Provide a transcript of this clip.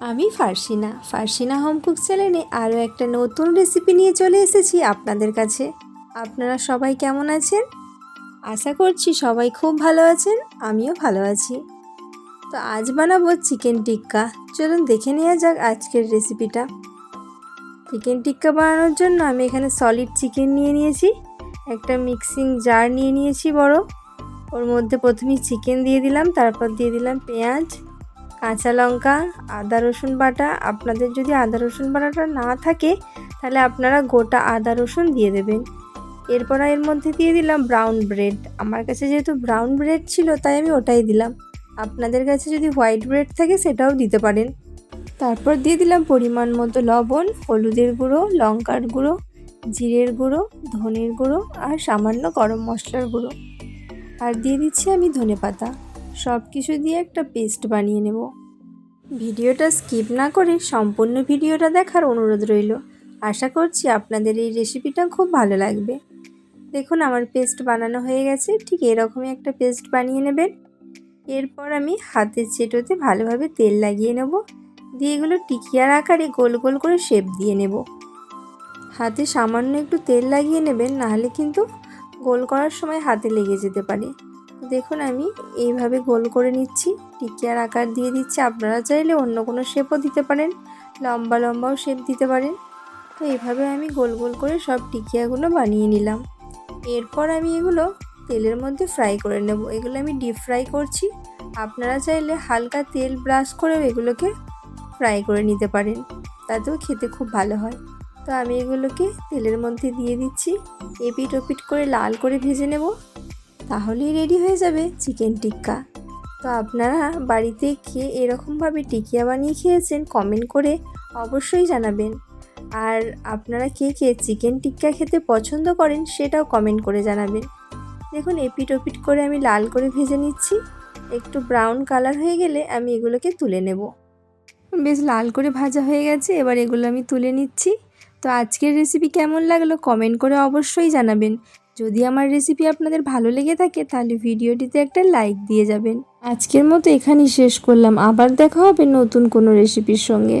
আমি ফার্সিনা। ফার্সিনা home cook চ্যানেলে আরও একটা নতুন রেসিপি নিয়ে চলে এসেছি আপনাদের কাছে। আপনারা সবাই কেমন আছেন? আশা করছি সবাই খুব ভালো আছেন, আমিও ভালো আছি। তো আজ বানাবো চিকেন টিক্কা। চলুন দেখে নেওয়া যাক আজকের রেসিপিটা চিকেন টিক্কা বানানোর জন্য আমি এখানে সলিড চিকেন নিয়ে নিয়েছি, একটা মিক্সিং জার নিয়ে নিয়েছি বড়। ওর মধ্যে প্রথমেই চিকেন দিয়ে দিলাম, তারপর দিয়ে দিলাম পেঁয়াজ। কাঁচা লঙ্কা, আদা রসুন বাটা। আপনাদের যদি আদা রসুন বাটাটা না থাকে, তাহলে আপনারা গোটা আদা রসুন দিয়ে দেবেন। এরপর এর মধ্যে দিয়ে দিলাম ব্রাউন ব্রেড আমার কাছে যেহেতু ব্রাউন ব্রেড ছিল, তাই আমি ওটাই দিলাম। আপনাদের কাছে যদি হোয়াইট ব্রেড থাকে, সেটাও দিতে পারেন। তারপর দিয়ে দিলাম পরিমাণ মতো লবণ, হলুদের গুঁড়ো, লঙ্কার গুঁড়ো, জিরের গুঁড়ো, ধনের গুঁড়ো আর সামান্য গরম মশলার গুঁড়ো। আর দিয়ে দিচ্ছি আমি ধনে পাতা সব কিছু দিয়ে একটা পেস্ট বানিয়ে নেব। ভিডিওটা স্কিপ না করে সম্পূর্ণ ভিডিওটা দেখার অনুরোধ রইল। আশা করছি আপনাদের এই রেসিপিটা খুব ভালো লাগবে। দেখুন, আমার পেস্ট বানানো হয়ে গেছে। ঠিক এরকমই একটা পেস্ট বানিয়ে নেবেন। এরপর আমি হাতের চেটোতে ভালোভাবে তেল লাগিয়ে নেব। দিয়ে এগুলো টিকিয়ার আকারে গোল গোল করে শেপ দিয়ে নেব। হাতে সামান্য একটু তেল লাগিয়ে নেবেন, নাহলে কিন্তু গোল করার সময় হাতে লেগে যেতে পারে। দেখুন আমি এইভাবে গোল করে নিচ্ছি। টিকিয়ার আকার দিয়ে দিচ্ছি। আপনারা চাইলে অন্য কোনো শেপও দিতে পারেন। লম্বা, লম্বাও শেপ দিতে পারেন। তো এইভাবে আমি গোল গোল করে সব টিকিয়াগুলো বানিয়ে নিলাম। এরপর আমি এগুলো তেলের মধ্যে ফ্রাই করে নেব। এগুলো আমি ডিপ ফ্রাই করছি। আপনারা চাইলে হালকা তেল ব্রাশ করেও এগুলোকে ফ্রাই করে নিতে পারেন। তাতেও খেতে খুব ভালো হয়। তো আমি এগুলোকে তেলের মধ্যে দিয়ে দিচ্ছি। এপিট ওপিট করে লাল করে ভেজে নেব। তাহলেই রেডি হয়ে যাবে চিকেন টিক্কা তো আপনারা বাড়িতে খেয়ে এরকমভাবে টিকিয়া বানিয়ে খেয়েছেন কমেন্ট করে অবশ্যই জানাবেন। আর আপনারা কে কে চিকেন টিক্কা খেতে পছন্দ করেন সেটাও কমেন্ট করে জানাবেন। দেখুন এপিট ওপিট করে আমি লাল করে ভেজে নিচ্ছি। একটু ব্রাউন কালার হয়ে গেলে আমি এগুলোকে তুলে নেব। বেশ লাল করে ভাজা হয়ে গেছে, এবার এগুলো আমি তুলে নিচ্ছি। তো আজকের রেসিপি কেমন লাগল কমেন্ট করে অবশ্যই জানাবেন। যদি আমার রেসিপি আপনাদের ভালো লেগে থাকে, তাহলে ভিডিওটিতে একটা লাইক দিয়ে যাবেন। আজকের মতো এখানেই শেষ করলাম। আবার দেখা হবে নতুন কোনো রেসিপির সঙ্গে।